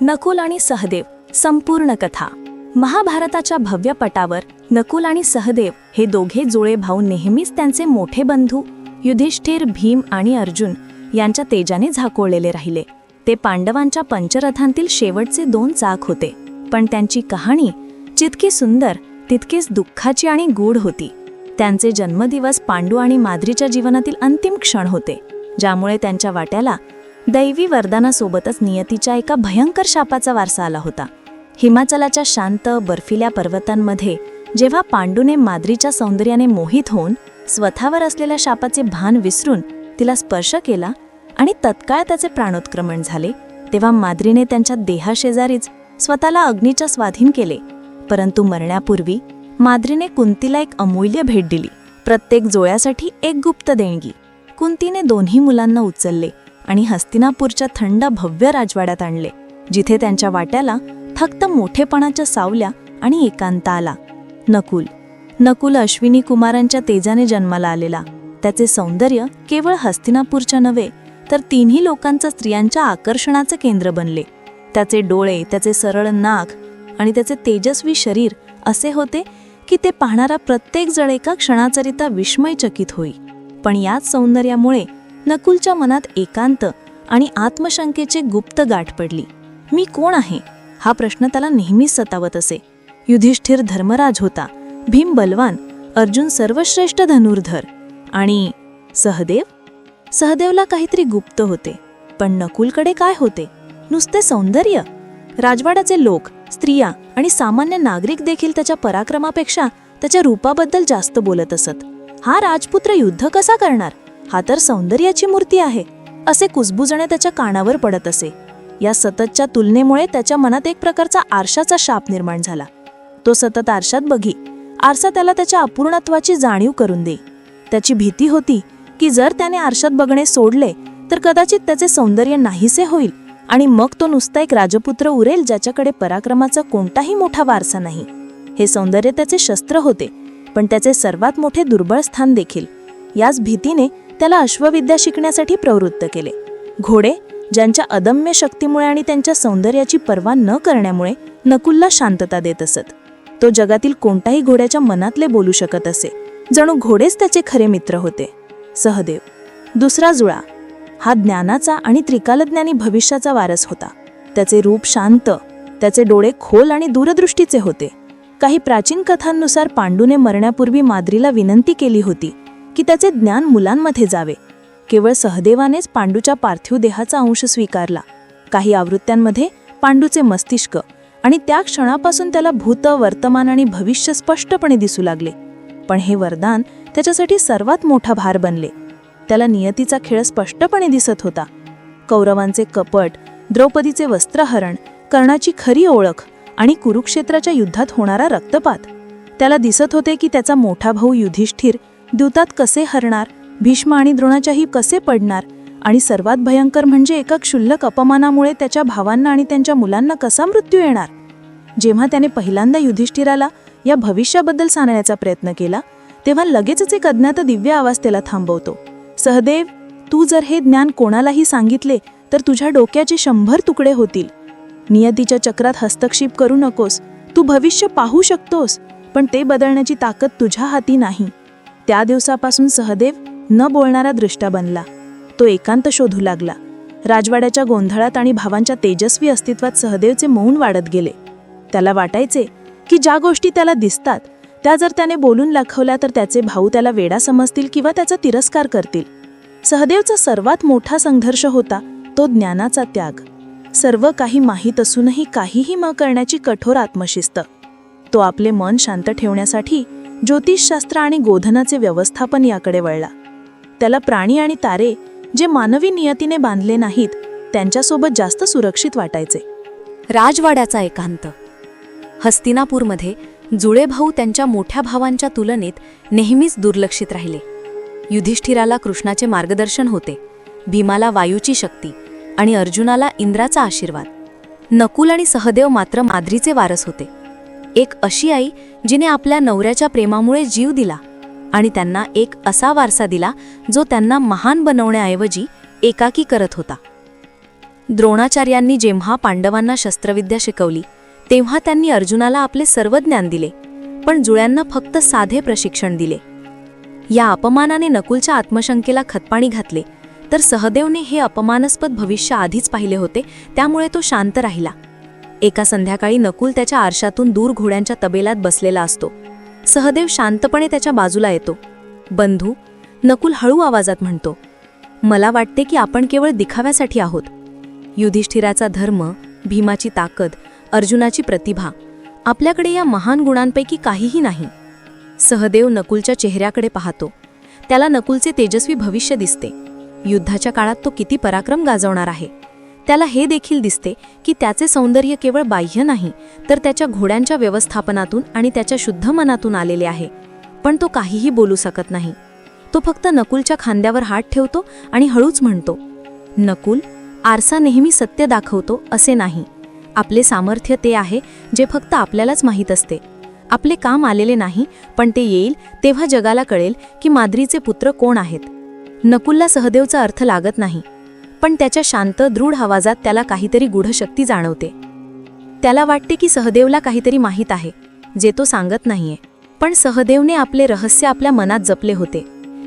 नकुल आणि सहदेव संपूर्ण कथा. महाभारताच्या भव्य पटावर नकुल आणि सहदेव हे दोघे जुळे भाऊ नेहमीच त्यांचे मोठे बंधू युधिष्ठिर भीम आणि अर्जुन यांच्या तेजाने झाकोळलेले राहिले. ते पांडवांच्या पंचरथांतील शेवटचे दोन चाक होते. पण त्यांची कहाणी जितकी सुंदर तितकीच दुःखाची आणि गूढ होती. त्यांचे जन्मदिवस पांडू आणि माद्रीच्या जीवनातील अंतिम क्षण होते ज्यामुळे त्यांच्या वाट्याला दैवी वरदानासोबतच नियतीच्या एका भयंकर शापाचा वारसा आला होता. हिमाचलाच्या शांत बर्फिल्या पर्वतांमध्ये जेव्हा पांडूने माद्रीच्या सौंदर्याने मोहित होऊन स्वतःवर असलेल्या शापाचे भान विसरून तिला स्पर्श केला आणि तत्काळ त्याचे प्राणोत्क्रमण झाले तेव्हा माद्रीने त्यांच्या देहाशेजारीच स्वतःला अग्नीच्या स्वाधीन केले. परंतु मरण्यापूर्वी माद्रीने कुंतीला एक अमूल्य भेट दिली. प्रत्येक जोळ्यासाठी एक गुप्त देणगी. कुंतीने दोन्ही मुलांना उचलले. आणि हस्तिनापूरच्या थंड भव्य राजवाड्यात आणले जिथे त्यांच्या वाट्याला फक्त मोठेपणाच्या सावल्या आणि एकांत आला. नकुल. नकुल अश्विनी कुमारांच्या तेजाने जन्माला आलेला. त्याचे सौंदर्य केवळ हस्तिनापूरच्या नव्हे तर तिन्ही लोकांचा स्त्रियांच्या आकर्षणाचे केंद्र बनले. त्याचे डोळे त्याचे सरळ नाक आणि त्याचे तेजस्वी शरीर असे होते की ते पाहणारा प्रत्येक जण एका क्षणाचरिता विस्मयचकित होई. पण याच सौंदर्यामुळे नकुलच्या मनात एकांत आणि आत्मशंकेचे गुप्त गाठ पडली. मी कोण आहे? हा प्रश्न त्याला नेहमीच सतावत असे. युधिष्ठिर धर्मराज होता. भीम बलवान अर्जुन सर्वश्रेष्ठ धनुर्धर. आणि सहदेव? सहदेवला काहीतरी गुप्त होते. पण नकुलकडे काय होते? नुसते सौंदर्य? राजवाड्याचे लोक स्त्रिया आणि सामान्य नागरिक देखील त्याच्या पराक्रमापेक्षा त्याच्या रूपाबद्दल जास्त बोलत असत. हा राजपुत्र युद्ध कसा करणार? हा तर सौंदर्याची मूर्ती आहे असे कुजबुजणे त्याच्या कानावर पडत असे. या सततच्या तुलनेमुळे त्याच्या मनात एक प्रकारचा आरशाचा शाप निर्माण झाला. तो सतत आरशात बघी आरसा त्याला त्याच्या अपूर्णत्वाची जाणीव करून दे. त्याची भीती होती की जर त्याने आरशात बघणे सोडले तर कदाचित त्याचे सौंदर्य नाहीसे होईल आणि मग तो नुसता एक राजपुत्र उरेल ज्याच्याकडे पराक्रमाचा कोणताही मोठा वारसा नाही. हे सौंदर्य त्याचे शस्त्र होते पण त्याचे सर्वात मोठे दुर्बळ स्थान देखील. याच भीतीने त्याला अश्वविद्या शिकण्यासाठी प्रवृत्त केले. घोडे ज्यांच्या अदम्य शक्तीमुळे आणि त्यांच्या सौंदर्याची पर्वा न करण्यामुळे नकुलला शांतता देत असत. तो जगातील कोणताही घोड्याच्या मनातले बोलू शकत असे. जणू घोडेच त्याचे खरे मित्र होते. सहदेव. दुसरा जुळा. हा ज्ञानाचा आणि त्रिकालज्ञानी भविष्याचा वारस होता. त्याचे रूप शांत त्याचे डोळे खोल आणि दूरदृष्टीचे होते. काही प्राचीन कथांनुसार पांडूने मरण्यापूर्वी माद्रीला विनंती केली होती की त्याचे ज्ञान मुलांमध्ये जावे. केवळ सहदेवानेच पांडूच्या पार्थिव देहाचा अंश स्वीकारला. काही आवृत्त्यांमध्ये पांडूचे मस्तिष्क आणि त्या क्षणापासून त्याला भूत वर्तमान आणि भविष्य स्पष्टपणे दिसू लागले. पण हे वरदान त्याच्यासाठी सर्वात मोठा भार बनले. त्याला नियतीचा खेळ स्पष्टपणे दिसत होता. कौरवांचे कपट द्रौपदीचे वस्त्रहरण कर्णाची खरी ओळख आणि कुरुक्षेत्राच्या युद्धात होणारा रक्तपात. त्याला दिसत होते की त्याचा मोठा भाऊ युधिष्ठिर द्यूतात कसे हरणार? भीष्म आणि द्रोणाच्याही कसे पडणार? आणि सर्वात भयंकर म्हणजे एका क्षुल्लक अपमानामुळे त्याच्या भावांना आणि त्यांच्या मुलांना कसा मृत्यू येणार? जेव्हा त्याने पहिल्यांदा युधिष्ठिराला या भविष्याबद्दल सांगण्याचा प्रयत्न केला तेव्हा लगेचच एक अज्ञात दिव्य आवाज त्याला थांबवतो. सहदेव तू जर हे ज्ञान कोणालाही सांगितले तर तुझ्या डोक्याचे शंभर तुकडे होतील. नियतीच्या चक्रात हस्तक्षेप करू नकोस. तू भविष्य पाहू शकतोस पण ते बदलण्याची ताकद तुझ्या हाती नाही. त्या दिवसापासून सहदेव न बोलणारा दृष्टा बनला. तो एकांत शोधू लागला. राजवाड्याच्या गोंधळात आणि भावांच्या तेजस्वी अस्तित्वात सहदेवचे मौन वाढत गेले. त्याला वाटायचे की ज्या गोष्टी त्याला दिसतात त्या जर त्याने बोलून दाखवल्या तर त्याचे भाऊ त्याला वेडा समजतील किंवा त्याचा तिरस्कार करतील. सहदेवचा सर्वात मोठा संघर्ष होता तो ज्ञानाचा त्याग. सर्व काही माहीत असूनही काहीही न करण्याची कठोर आत्मशिस्त. तो आपले मन शांत ठेवण्यासाठी ज्योतिषशास्त्र आणि गोधनाचे व्यवस्थापन याकडे वळला. त्याला प्राणी आणि तारे जे मानवी नियतीने बांधले नाहीत त्यांच्यासोबत जास्त सुरक्षित वाटायचे. राजवाड्याचा एकांत. हस्तिनापूरमध्ये जुळे भाऊ त्यांच्या मोठ्या भावांच्या तुलनेत नेहमीच दुर्लक्षित राहिले. युधिष्ठिराला कृष्णाचे मार्गदर्शन होते भीमाला वायूची शक्ती आणि अर्जुनाला इंद्राचा आशीर्वाद. नकुल आणि सहदेव मात्र माद्रीचे वारस होते. एक अशी आई जिने आपल्या नवऱ्याच्या प्रेमामुळे जीव दिला आणि त्यांना एक असा वारसा दिला जो त्यांना महान बनवण्याऐवजी एकाकी करत होता. द्रोणाचार्यांनी जेव्हा पांडवांना शस्त्रविद्या शिकवली तेव्हा त्यांनी अर्जुनाला आपले सर्व ज्ञान दिले पण जुळ्यांना फक्त साधे प्रशिक्षण दिले. या अपमानाने नकुलच्या आत्मशंकेला खतपाणी घातले तर सहदेवने हे अपमानास्पद भविष्य आधीच पाहिले होते त्यामुळे तो शांत राहिला. एका संध्याकाळी नकुल त्याच्या आरशातून दूर घोड्यांच्या तबेलात बसलेला असतो. सहदेव शांतपणे त्याच्या बाजूला येतो. बंधू नकुल हळू आवाजात म्हणतो मला वाटते की आपण केवळ दिखाव्यासाठी आहोत. युधिष्ठिराचा धर्म भीमाची ताकद अर्जुनाची प्रतिभा आपल्याकडे या महान गुणांपैकी काहीही नाही. सहदेव नकुलच्या चेहऱ्याकडे पाहतो. त्याला नकुलचे तेजस्वी भविष्य दिसते. युद्धाच्या काळात तो किती पराक्रम गाजवणार आहे. त्याला हे देखील दिसते की त्याचे सौंदर्य केवळ बाह्य नाही तर त्याच्या घोड्यांच्या व्यवस्थापनातून आणि त्याच्या शुद्ध मनातून आलेले आहे. पण तो काहीही बोलू शकत नाही. तो फक्त नकुलच्या खांद्यावर हात ठेवतो आणि हळूच म्हणतो नकुल आरसा नेहमी सत्य दाखवतो असे नाही. आपले सामर्थ्य ते आहे जे फक्त आपल्यालाच माहीत असते. आपले काम आलेले नाही पण ते येईल तेव्हा जगाला कळेल की माद्रीचे पुत्र कोण आहेत. नकुलला सहदेवचा अर्थ लागत नाही. पण त्याच्या शांत दृढ आवाजात त्याला काहीतरी गूढशक्ती जाणवते. त्याला वाटते की सहदेवला काहीतरी माहीत आहे जे तो सांगत नाहीये. पण सहदेवने आपले रहस्य आपल्या मनात जपले होते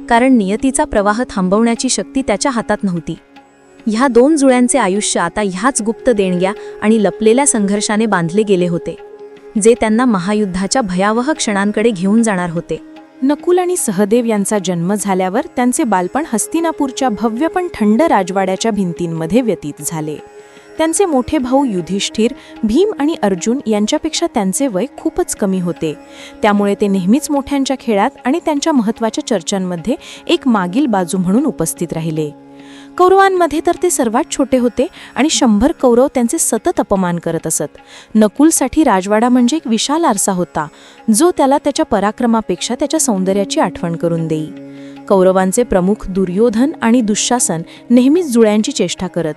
कारण नियतीचा प्रवाह थांबवण्याची शक्ती त्याच्या हातात नव्हती. ह्या दोन जुळ्यांचे आयुष्य आता ह्याच गुप्त देणग्या आणि लपलेल्या संघर्षाने बांधले गेले होते जे त्यांना महायुद्धाच्या भयावह क्षणांकडे घेऊन जाणार होते. नकुल आणि सहदेव यांचा जन्म झाल्यावर त्यांचे बालपण हस्तिनापूरच्या भव्य पण थंड राजवाड्याच्या भिंतींमध्ये व्यतीत झाले. त्यांचे मोठे भाऊ युधिष्ठिर भीम आणि अर्जुन यांच्यापेक्षा त्यांचे वय खूपच कमी होते. त्यामुळे ते नेहमीच मोठ्यांच्या खेळात आणि त्यांच्या महत्त्वाच्या चर्चांमध्ये एक मागील बाजू म्हणून उपस्थित राहिले. कौरवांमध्ये तर ते सर्वात छोटे होते आणि शंभर कौरव त्यांचे सतत अपमान करत असत. नकुलसाठी राजवाडा म्हणजे एक विशाल आरसा होता जो त्याला त्याच्या पराक्रमापेक्षा त्याच्या सौंदर्याची आठवण करून देई. कौरवांचे प्रमुख दुर्योधन आणि दुःशासन नेहमीच जुळ्यांची चेष्टा करत.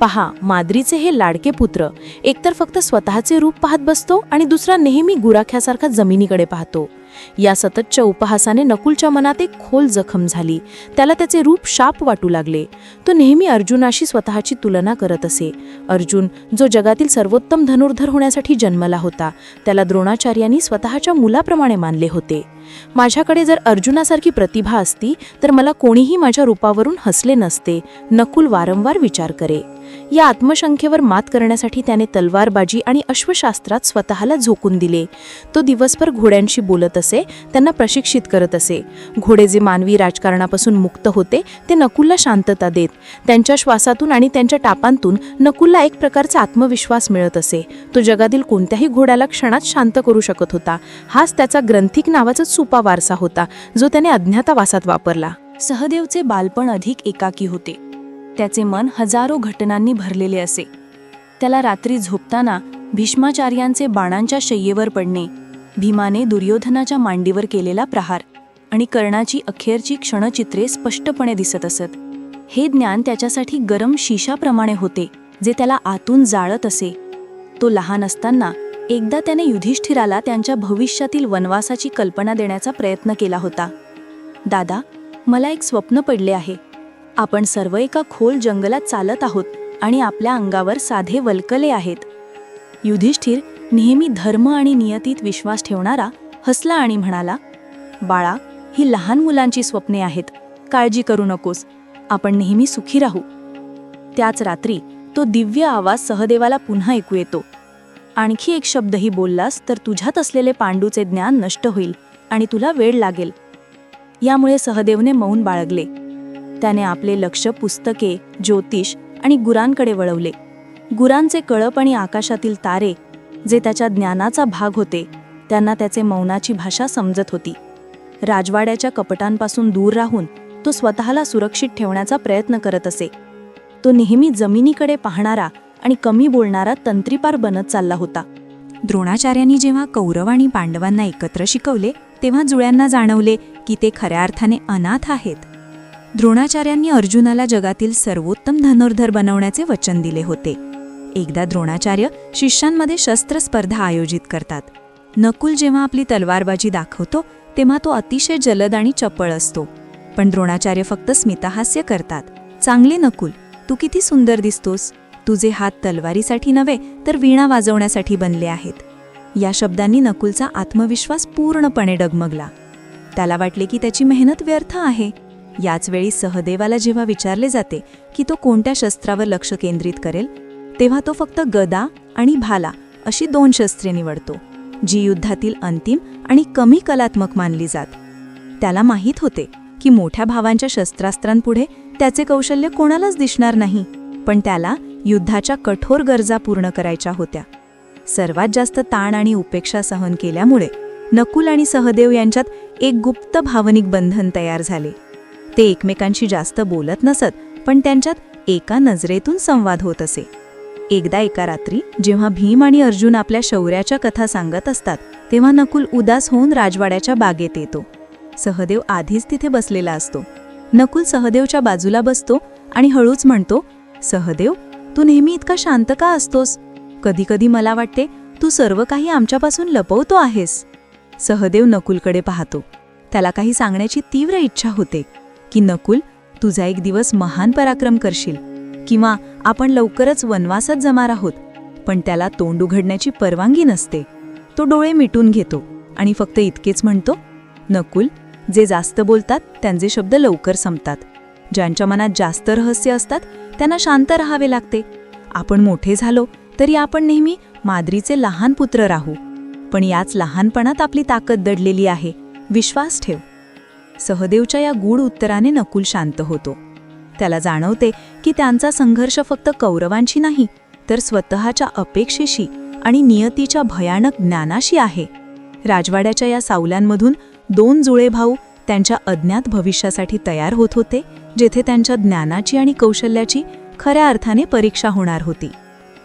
पहा माद्रीचे हे लाडके पुत्र एकतर फक्त स्वतःचे रूप पाहत बसतो आणि दुसरा नेहमी गुराख्यासारखा जमिनीकडे पाहतो. या सततच्या उपहासाने नकुलच्या मनात एक खोल जखम झाली. त्याला त्याचे रूप शाप वाटू लागले. तो नेहमी अर्जुनाशी स्वतःची तुलना करत असे. अर्जुन जो जगातील सर्वोत्तम धनुर्धर होण्यासाठी जन्मला होता त्याला द्रोणाचार्यांनी स्वतःच्या मुलाप्रमाणे मानले होते. माझ्याकडे जर अर्जुनासारखी प्रतिभा असती तर मला कोणीही माझ्या रूपावरून हसले नसते नकुल वारंवार विचार करे. या आत्मशंखेवर मात करण्यासाठी त्याने तलवारबाजी आणि अश्वशास्त्रात स्वतःला झोकून दिले. तो दिवसभर घोड्यांशी बोलत असे त्यांना प्रशिक्षित करत असे. घोडे जे मानवी राजकारणापासून मुक्त होते ते नकुलला शांतता देत. त्यांच्या श्वासातून आणि त्यांच्या टापांतून नकुलला एक प्रकारचा आत्मविश्वास मिळत असे. तो जगातील कोणत्याही घोड्याला क्षणात शांत करू शकत होता. हाच त्याचा ग्रंथिक नावाचा सुपा वारसा होता जो त्याने अज्ञातावासात वापरला. सहदेवचे बालपण अधिक एकाकी होते. त्याचे मन हजारो घटनांनी भरलेले असे. त्याला रात्री झोपताना भीष्माचार्यांचे बाणांच्या शय्येवर पडणे भीमाने दुर्योधनाच्या मांडीवर केलेला प्रहार आणि कर्णाची अखेरची क्षणचित्रे स्पष्टपणे दिसत असत. हे ज्ञान त्याच्यासाठी गरम शिशाप्रमाणे होते जे त्याला आतून जाळत असे. तो लहान असताना एकदा त्याने युधिष्ठिराला त्यांच्या भविष्यातील वनवासाची कल्पना देण्याचा प्रयत्न केला होता. दादा मला एक स्वप्न पडले आहे. आपण सर्व एका खोल जंगलात चालत आहोत आणि आपल्या अंगावर साधे वल्कले आहेत. युधिष्ठिर नेहमी धर्म आणि नियतीत विश्वास ठेवणारा हसला आणि म्हणाला बाळा ही लहान मुलांची स्वप्ने आहेत. काळजी करू नकोस. आपण नेहमी सुखी राहू. त्याच रात्री तो दिव्य आवाज सहदेवाला पुन्हा ऐकू येतो. आणखी एक शब्दही बोललास तर तुझ्यात असलेले पांडूचे ज्ञान नष्ट होईल आणि तुला वेळ लागेल. यामुळे सहदेवने मौन बाळगले. त्याने आपले लक्ष पुस्तके ज्योतिष आणि गुरांकडे वळवले. गुरांचे कळप आणि आकाशातील तारे जे त्याच्या ज्ञानाचा भाग होते त्यांना त्याचे मौनाची भाषा समजत होती. राजवाड्याच्या कपटांपासून दूर राहून तो स्वतःला सुरक्षित ठेवण्याचा प्रयत्न करत असे. तो नेहमी जमिनीकडे पाहणारा आणि कमी बोलणारा तंत्रीपार बनत चालला होता. द्रोणाचार्यांनी जेव्हा कौरव आणि पांडवांना एकत्र शिकवले तेव्हा जुळ्यांना जाणवले की ते खऱ्या अर्थाने अनाथ आहेत. द्रोणाचार्यांनी अर्जुनाला जगातील सर्वोत्तम धनुर्धर बनवण्याचे वचन दिले होते. एकदा द्रोणाचार्य शिष्यांमध्ये शस्त्र स्पर्धा आयोजित करतात. नकुल जेव्हा आपली तलवारबाजी दाखवतो तेव्हा तो अतिशय जलद आणि चपळ असतो. पण द्रोणाचार्य फक्त स्मितहास्य करतात. चांगले नकुल तू किती सुंदर दिसतोस. तुझे हात तलवारीसाठी नव्हे तर वीणा वाजवण्यासाठी बनले आहेत. या शब्दांनी नकुलचा आत्मविश्वास पूर्णपणे डगमगला. त्याला वाटले की त्याची मेहनत व्यर्थ आहे. याच वेळी सहदेवाला जेव्हा विचारले जाते की तो कोणत्या शस्त्रावर लक्ष केंद्रित करेल तेव्हा तो फक्त गदा आणि भाला अशी दोन शस्त्रे निवडतो जी युद्धातील अंतिम आणि कमी कलात्मक मानली जात. त्याला माहीत होते की मोठ्या भावांच्या शस्त्रास्त्रांपुढे त्याचे कौशल्य कोणालाच दिसणार नाही पण त्याला युद्धाच्या कठोर गरजा पूर्ण करायच्या होत्या. सर्वात जास्त ताण आणि उपेक्षा सहन केल्यामुळे नकुल आणि सहदेव यांच्यात एक गुप्त भावनिक बंधन तयार झाले. ते एकमेकांशी जास्त बोलत नसत पण त्यांच्यात एका नजरेतून संवाद होत असे. एकदा एका रात्री जेव्हा भीम आणि अर्जुन आपल्या शौर्याच्या कथा सांगत असतात तेव्हा नकुल उदास होऊन राजवाड्याच्या बागेत येतो. सहदेव आधीच तिथे बसलेला असतो. नकुल सहदेवच्या बाजूला बसतो आणि हळूच म्हणतो सहदेव तू नेहमी इतका शांत का असतोस? कधीकधी मला वाटते तू सर्व काही आमच्यापासून लपवतो आहेस. सहदेव नकुलकडे पाहतो. त्याला काही सांगण्याची तीव्र इच्छा होते. की नकुल तुझा एक दिवस महान पराक्रम करशील. किंवा आपण लवकरच वनवासात जमार आहोत पण त्याला तोंड उघडण्याची परवानगी नसते. तो डोळे मिटून घेतो आणि फक्त इतकेच म्हणतो नकुल जे जास्त बोलतात त्यांचे शब्द लवकर संपतात. ज्यांच्या मनात जास्त रहस्य असतात त्यांना शांत राहावे लागते. आपण मोठे झालो तरी आपण नेहमी माद्रीचे लहान पुत्र राहू. पण याच लहानपणात आपली ताकद दडलेली आहे. विश्वास ठेव. सहदेवच्या या गूढ उत्तराने नकुल शांत होतो. त्याला जाणवते की त्यांचा संघर्ष फक्त कौरवांशी नाही तर स्वतःच्या अपेक्षेशी आणि नियतीच्या भयानक ज्ञानाशी आहे. राजवाड्याच्या या सावल्यांमधून दोन जुळे भाऊ त्यांच्या अज्ञात भविष्यासाठी तयार होत होते जेथे त्यांच्या ज्ञानाची आणि कौशल्याची खऱ्या अर्थाने परीक्षा होणार होती.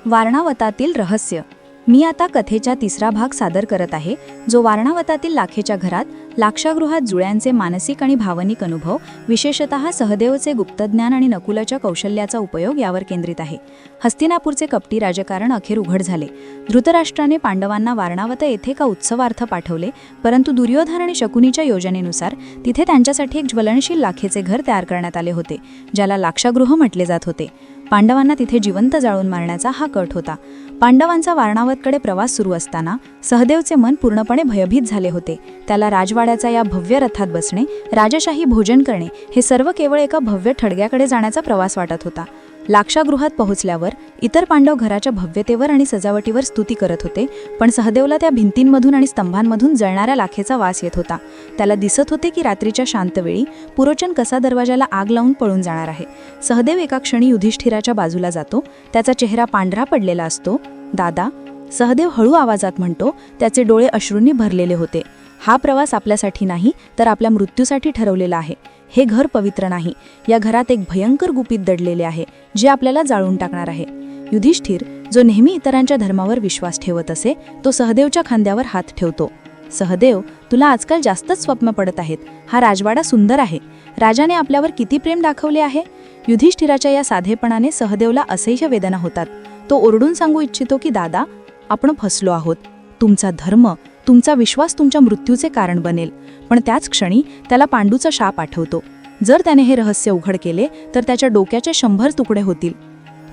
वारणावतातील रहस्य मी आता कथेचा तिसरा भाग सादर करत आहे जो वारणावतातील लाखेच्या घरात लाक्षागृहात जुळ्यांचे मानसिक आणि भावनिक अनुभव विशेषत सहदेवचे गुप्तज्ञान आणि नकुलाच्या कौशल्याचा उपयोग यावर केंद्रित आहे. हस्तिनापूरचे कपटी राजकारण अखेर उघड झाले. धृतराष्ट्राने पांडवांना वारणावत येथे का उत्सवार्थ पाठवले परंतु दुर्योधन आणि शकुनीच्या योजनेनुसार तिथे त्यांच्यासाठी एक ज्वलनशील लाखेचे घर तयार करण्यात आले होते ज्याला लाक्षागृह म्हटले जात होते. पांडवांना तिथे जिवंत जाळून मारण्याचा हा कट होता. पांडवांचा वारणावतकडे प्रवास सुरू असताना सहदेवचे मन पूर्णपणे भयभीत झाले होते. त्याला राजवाड्याचा या भव्य रथात बसणे राजशाही भोजन करणे हे सर्व केवळ एका भव्य ठडग्याकडे जाण्याचा प्रवास वाटत होता. लाक्षागृहात पोहोचल्यावर इतर पांडव घराच्या भव्यतेवर आणि सजावटीवर स्तुती करत होते पण सहदेवला त्या भिंतींमधून आणि स्तंभांमधून जळणाऱ्या लाखेचा वास येत होता. त्याला दिसत होते की रात्रीच्या शांतवेळी पुरोचन कसा दरवाजाला आग लावून पळून जाणार आहे. सहदेव एका क्षणी युधिष्ठिराच्या बाजूला जातो त्याचा चेहरा पांढरा पडलेला असतो. दादा सहदेव हळू आवाजात म्हणतो त्याचे डोळे अश्रूंनी भरलेले होते. हा प्रवास आपल्यासाठी नाही तर आपल्या मृत्यूसाठी ठरवलेला आहे. हे घर पवित्र नाही. या घरात एक भयंकर गुपित दडलेले आहे जे आपल्याला जाळून टाकणार आहे. युधिष्ठिर जो नेहमी इतरांच्या धर्मावर विश्वास ठेवत असे तो सहदेवच्या खांद्यावर हात ठेवतो. सहदेव तुला आजकाल जास्तच स्वप्न पडत आहेत. हा राजवाडा सुंदर आहे. राजाने आपल्यावर किती प्रेम दाखवले आहे? युधिष्ठिराच्या या साधेपणाने सहदेवला असह्य वेदना होतात. तो ओरडून सांगू इच्छितो की दादा आपण फसलो आहोत. तुमचा धर्म तुमचा विश्वास तुमच्या मृत्यूचे कारण बनेल. पण त्याच क्षणी त्याला पांडूचा शाप आठवतो. जर त्याने हे रहस्य उघड केले तर त्याच्या डोक्याचे शंभर तुकडे होतील.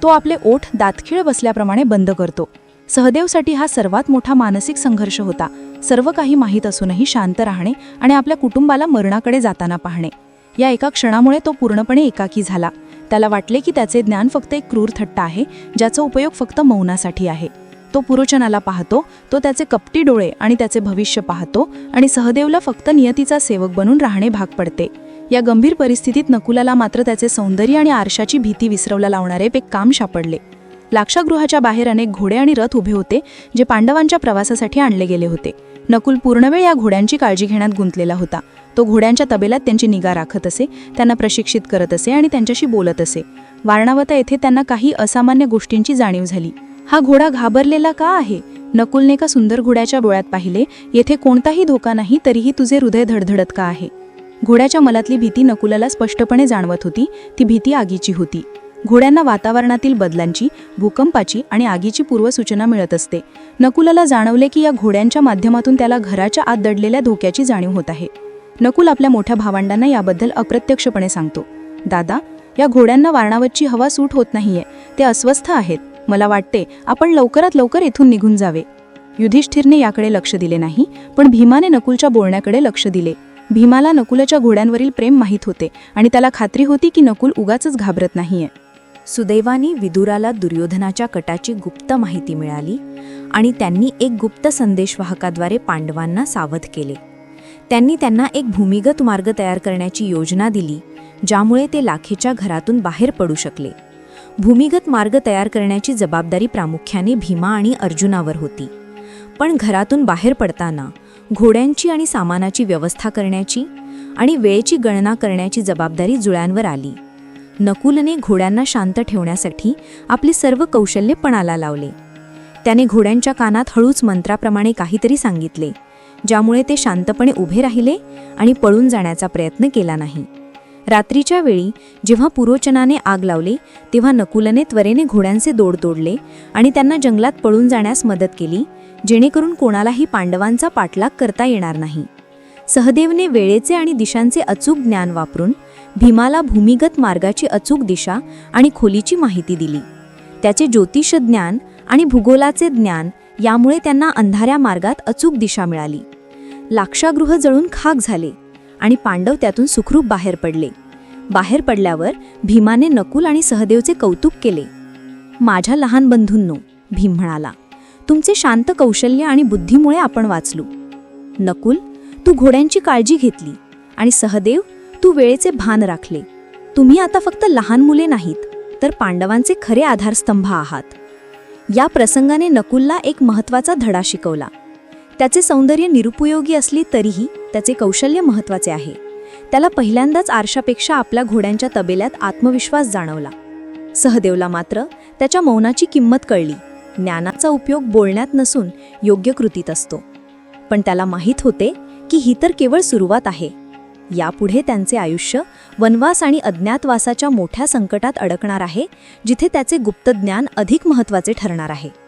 तो आपले ओठ दातखिळ बसल्याप्रमाणे बंद करतो. सहदेवसाठी हा सर्वात मोठा मानसिक संघर्ष होता. सर्व काही माहीत असूनही शांत राहणे आणि आपल्या कुटुंबाला मरणाकडे जाताना पाहणे. या एका क्षणामुळे तो पूर्णपणे एकाकी झाला. त्याला वाटले की त्याचे ज्ञान फक्त एक क्रूर थट्टा आहे ज्याचा उपयोग फक्त मौनासाठी आहे. तो पुरोचनाला पाहतो तो त्याचे कपटी डोळे आणि त्याचे भविष्य पाहतो आणि सहदेवला फक्त नियतीचा सेवक बनून राहणे भाग पडते. या गंभीर परिस्थितीत नकुलाला मात्र त्याचे सौंदर्य आणि आरशाची भीती विसरवला लावणारे एक काम सापडले. लाक्षागृहाच्या बाहेर अनेक घोडे आणि रथ उभे होते जे पांडवांच्या प्रवासासाठी आणले गेले होते. नकुल पूर्णवेळ या घोड्यांची काळजी घेण्यात गुंतलेला होता. तो घोड्यांच्या तबेल्यात त्यांची निगा राखत असे त्यांना प्रशिक्षित करत असे आणि त्यांच्याशी बोलत असे. वारणावता येथे त्यांना काही असामान्य गोष्टींची जाणीव झाली. हा घोडा घाबरलेला का आहे? नकुलने का सुंदर घोड्याच्या डोळ्यात पाहिले? येथे कोणताही धोका नाही तरीही तुझे हृदय धडधडत का आहे? घोड्याच्या मलातली भीती नकुलाला स्पष्टपणे जाणवत होती. ती भीती आगीची होती. घोड्यांना वातावरणातील बदलांची भूकंपाची आणि आगीची पूर्वसूचना मिळत असते. नकुलाला जाणवले की या घोड्यांच्या माध्यमातून त्याला घराच्या आत दडलेल्या धोक्याची जाणीव होत आहे. नकुल आपल्या मोठ्या भावंडांना याबद्दल अप्रत्यक्षपणे सांगतो. दादा या घोड्यांना वारणावरची हवा सूट होत नाहीये. ते अस्वस्थ आहेत. मला वाटते आपण लवकरात लवकर येथून निघून जावे. युधिष्ठिरने याकडे लक्ष दिले नाही पण भीमाने नकुलच्या बोलण्याकडे लक्ष दिले. भीमाला नकुलाच्या घोड्यांवरील प्रेम माहीत होते आणि त्याला खात्री होती की नकुल उगाच घाबरत नाहीये. सुदैवानी विदुराला दुर्योधनाच्या कटाची गुप्त माहिती मिळाली आणि त्यांनी एक गुप्त संदेशवाहकाद्वारे पांडवांना सावध केले. त्यांनी त्यांना एक भूमिगत मार्ग तयार करण्याची योजना दिली ज्यामुळे ते लाखेच्या घरातून बाहेर पडू शकले. भूमिगत मार्ग तयार करण्याची जबाबदारी प्रामुख्याने भीमा आणि अर्जुनावर होती. पण घरातून बाहेर पडताना घोड्यांची आणि सामानाची व्यवस्था करण्याची आणि वेळेची गणना करण्याची जबाबदारी जुळ्यांवर आली. नकुलने घोड्यांना शांत ठेवण्यासाठी आपली सर्व कौशल्य पणाला लावले. त्याने घोड्यांच्या कानात हळूच मंत्राप्रमाणे काहीतरी सांगितले ज्यामुळे ते शांतपणे उभे राहिले आणि पळून जाण्याचा प्रयत्न केला नाही. रात्रीच्या वेळी जेव्हा पुरोचनाने आग लावली तेव्हा नकुलने त्वरेने घोड्यांचे दोड तोडले आणि त्यांना जंगलात पळून जाण्यास मदत केली जेणेकरून कोणालाही पांडवांचा पाठलाग करता येणार नाही. सहदेवने वेळेचे आणि दिशांचे अचूक ज्ञान वापरून भीमाला भूमिगत मार्गाची अचूक दिशा आणि खोलीची माहिती दिली. त्याचे ज्योतिष ज्ञान आणि भूगोलाचे ज्ञान यामुळे त्यांना अंधाऱ्या मार्गात अचूक दिशा मिळाली. लाक्षागृह जळून खाक झाले. आणि पांडव त्यातून सुखरूप बाहेर पडले. बाहेर पडल्यावर भीमाने नकुल आणि सहदेवचे कौतुक केले. माझ्या लहान बंधूंनो भीम म्हणाला तुमचे शांत कौशल्य आणि बुद्धीमुळे आपण वाचलो. नकुल तू घोड्यांची काळजी घेतली आणि सहदेव तू वेळेचे भान राखले. तुम्ही आता फक्त लहान मुले नाहीत तर पांडवांचे खरे आधारस्तंभ आहात. या प्रसंगाने नकुलला एक महत्त्वाचा धडा शिकवला. त्याचे सौंदर्य निरुपयोगी असली तरीही त्याचे कौशल्य महत्त्वाचे आहे. त्याला पहिल्यांदाच आरशापेक्षा आपल्या घोड्यांच्या तबेल्यात आत्मविश्वास जाणवला. सहदेवला मात्र त्याच्या मौनाची किंमत कळली. ज्ञानाचा उपयोग बोलण्यात नसून योग्य कृतीत असतो. पण त्याला माहीत होते की ही तर केवळ सुरुवात आहे. यापुढे त्यांचे आयुष्य वनवास आणि अज्ञातवासाच्या मोठ्या संकटात अडकणार आहे जिथे त्याचे गुप्त ज्ञान अधिक महत्त्वाचे ठरणार आहे.